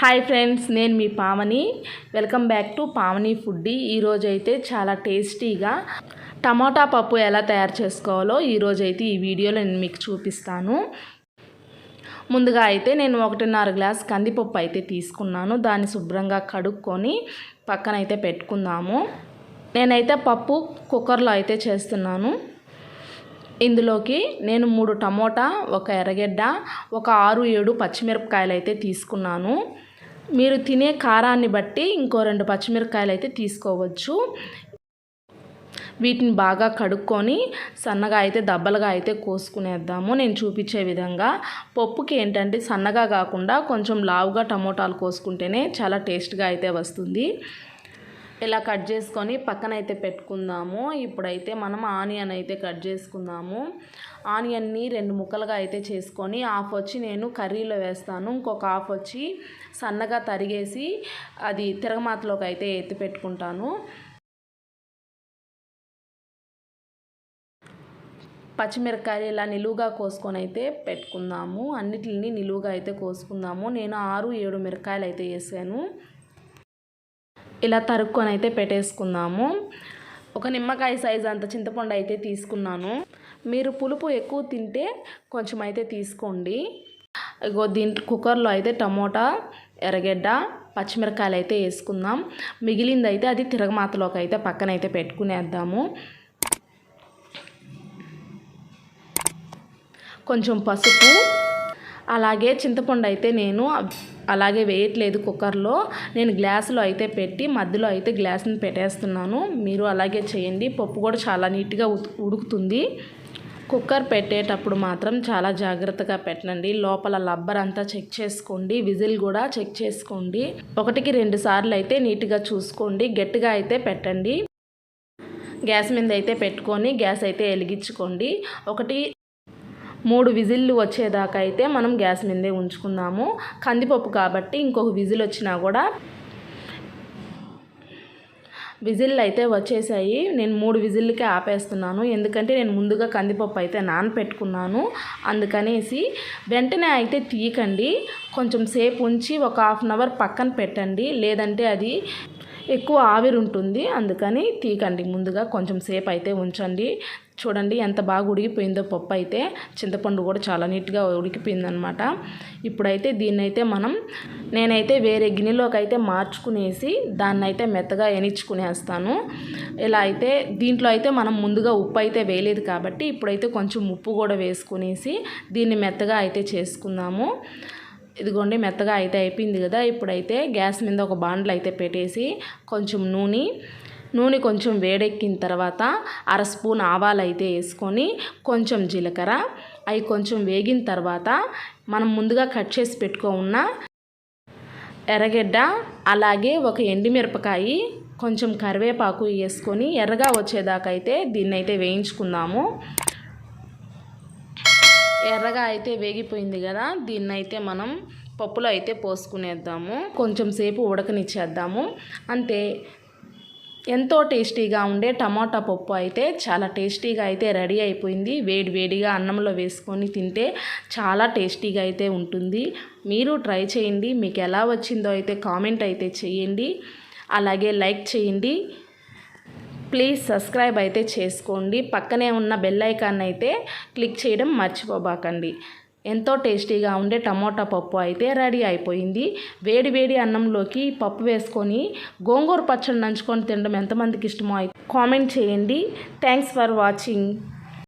Hi friends నేను మీ Pavani. Welcome back to Pavani foodie. ఈరోజు అయితే చాలా టేస్టీగా టమాటా పప్పు ఎలా తయారు చేసుకోవాలో ఈరోజు అయితే ఈ వీడియోలో నేను మీకు చూపిస్తాను. ముందుగా అయితే నేను ఒకటిన్నర గ్లాస్ కందిపప్పు అయితే తీసుకున్నాను. దాన్ని శుభ్రంగా కడుక్కొని పక్కన అయితే పెట్టుకుందాము. నేనైతే పప్పు కుక్కర్లో అయితే చేస్తున్నాను. ఇందులోకి నేను మూడు టమోటా ఒక ఎర్రగడ్డ ఒక ఆరు ఏడు పచ్చిమిరపకాయలు అయితే తీసుకున్నాను. మీరు తినే కారాన్ని బట్టి ఇంకో రెండు పచ్చిమిరపకాయలు అయితే తీసుకోవచ్చు. వీటిని బాగా కడుక్కొని సన్నగా అయితే దబ్బలుగా అయితే కోసుకునేద్దాము. నేను చూపించే విధంగా పప్పుకి ఏంటంటే సన్నగా కాకుండా కొంచెం లావుగా టమోటాలు కోసుకుంటేనే చాలా టేస్ట్గా అయితే వస్తుంది. ఇలా కట్ చేసుకొని పక్కన అయితే పెట్టుకుందాము. ఇప్పుడైతే మనం ఆనియన్ అయితే కట్ చేసుకుందాము. ఆనియన్ని రెండు ముక్కలుగా అయితే చేసుకొని హాఫ్ వచ్చి నేను కర్రీలో వేస్తాను. ఇంకొక హాఫ్ వచ్చి సన్నగా తరిగేసి అది తిరగమాతలోకి అయితే ఎత్తి పెట్టుకుంటాను. పచ్చిమిరపకాయలు ఇలా నిలువుగా కోసుకొని అయితే పెట్టుకుందాము. అన్నిటిని నిలువుగా అయితే కోసుకుందాము. నేను ఆరు ఏడు మిరకాయలు అయితే వేసాను. ఇలా తరుక్కొని అయితే పెట్టేసుకుందాము. ఒక నిమ్మకాయ సైజ్ అంత చింతపండు అయితే తీసుకున్నాను. మీరు పులుపు ఎక్కువ తింటే కొంచెం అయితే తీసుకోండి. ఇగో దీంట్లో కుక్కర్లో అయితే టమోటా ఎర్రగడ్డ పచ్చిమిరకాయలు అయితే వేసుకుందాం. మిగిలింది అయితే అది తిరగమాతలోకి అయితే పక్కన అయితే పెట్టుకునేద్దాము. కొంచెం పసుపు అలాగే చింతపండు అయితే నేను అలాగే వేయట్లేదు కుక్కర్లో. నేను గ్లాసులో అయితే పెట్టి మధ్యలో అయితే గ్లాస్ని పెట్టేస్తున్నాను. మీరు అలాగే చేయండి. పప్పు కూడా చాలా నీట్గా ఉడుకుతుంది. కుక్కర్ పెట్టేటప్పుడు మాత్రం చాలా జాగ్రత్తగా పెట్టండి. లోపల లబ్బర్ అంతా చెక్ చేసుకోండి. విజిల్ కూడా చెక్ చేసుకోండి. ఒకటికి రెండు సార్లు అయితే నీట్గా చూసుకోండి. గట్టిగా అయితే పెట్టండి. గ్యాస్ మీద అయితే పెట్టుకొని గ్యాస్ అయితే వెలిగించుకోండి. ఒకటి మూడు విజిల్లు వచ్చేదాకా అయితే మనం గ్యాస్ మీదే ఉంచుకుందాము. కందిపప్పు కాబట్టి ఇంకొక విజిల్ వచ్చినా కూడా విజిల్ అయితే వచ్చేసాయి. నేను మూడు విజిల్కే ఆపేస్తున్నాను. ఎందుకంటే నేను ముందుగా కందిపప్పు అయితే నానపెట్టుకున్నాను. అందుకనేసి వెంటనే అయితే తీయకండి. కొంచెం సేపు ఉంచి ఒక హాఫ్ అన్ అవర్ పక్కన పెట్టండి. లేదంటే అది ఎక్కువ ఆవిరి ఉంటుంది. అందుకని తీకండి ముందుగా కొంచెం సేపు అయితే ఉంచండి. చూడండి ఎంత బాగా ఉడికిపోయిందో పప్పు అయితే. చింతపండు కూడా చాలా నీట్గా ఉడికిపోయిందనమాట. ఇప్పుడైతే దీన్నైతే మనం నేనైతే వేరే గిన్నెలోకి అయితే మార్చుకునేసి దాన్ని అయితే మెత్తగా ఎనిచ్చుకునేస్తాను. ఇలా అయితే దీంట్లో అయితే మనం ముందుగా ఉప్పు అయితే వేయలేదు కాబట్టి ఇప్పుడైతే కొంచెం ఉప్పు కూడా వేసుకునేసి దీన్ని మెత్తగా అయితే చేసుకుందాము. ఇదిగోండి మెత్తగా అయితే అయిపోయింది కదా. ఇప్పుడైతే గ్యాస్ మీద ఒక బాండ్లు అయితే పెట్టేసి కొంచెం నూనె నూనె కొంచెం వేడెక్కిన తర్వాత అర స్పూన్ ఆవాలు అయితే వేసుకొని కొంచెం జీలకర్ర అవి కొంచెం వేగిన తర్వాత మనం ముందుగా కట్ చేసి పెట్టుకో ఉన్న ఎర్రగడ్డ అలాగే ఒక ఎండిమిరపకాయ కొంచెం కరివేపాకు వేసుకొని ఎర్రగా వచ్చేదాకైతే దీన్నైతే దీన్ని అయితే వేయించుకుందాము. ఎర్రగా అయితే వేగిపోయింది కదా దీన్ని అయితే మనం పప్పులో అయితే పోసుకునేద్దాము. కొంచెం సేపు ఉడకనిచ్చేద్దాము. అంతే ఎంతో టేస్టీగా ఉండే టమాటా పప్పు అయితే చాలా టేస్టీగా అయితే రెడీ అయిపోయింది. వేడి వేడిగా అన్నంలో వేసుకొని తింటే చాలా టేస్టీగా అయితే ఉంటుంది. మీరు ట్రై చేయండి. మీకు ఎలా వచ్చిందో అయితే కామెంట్ అయితే చేయండి. అలాగే లైక్ చేయండి. ప్లీజ్ సబ్స్క్రైబ్ అయితే చేసుకోండి. పక్కనే ఉన్న బెల్ ఐకాన్ అయితే క్లిక్ చేయడం మర్చిపోబాకండి. ఎంతో టేస్టీగా ఉండే టమోటా పప్పు అయితే రెడీ అయిపోయింది. వేడి వేడి అన్నంలోకి పప్పు వేసుకొని గోంగూర పచ్చడి నంచుకొని తినడం ఎంతమందికి ఇష్టమో అయితే కామెంట్ చేయండి. Thanks for watching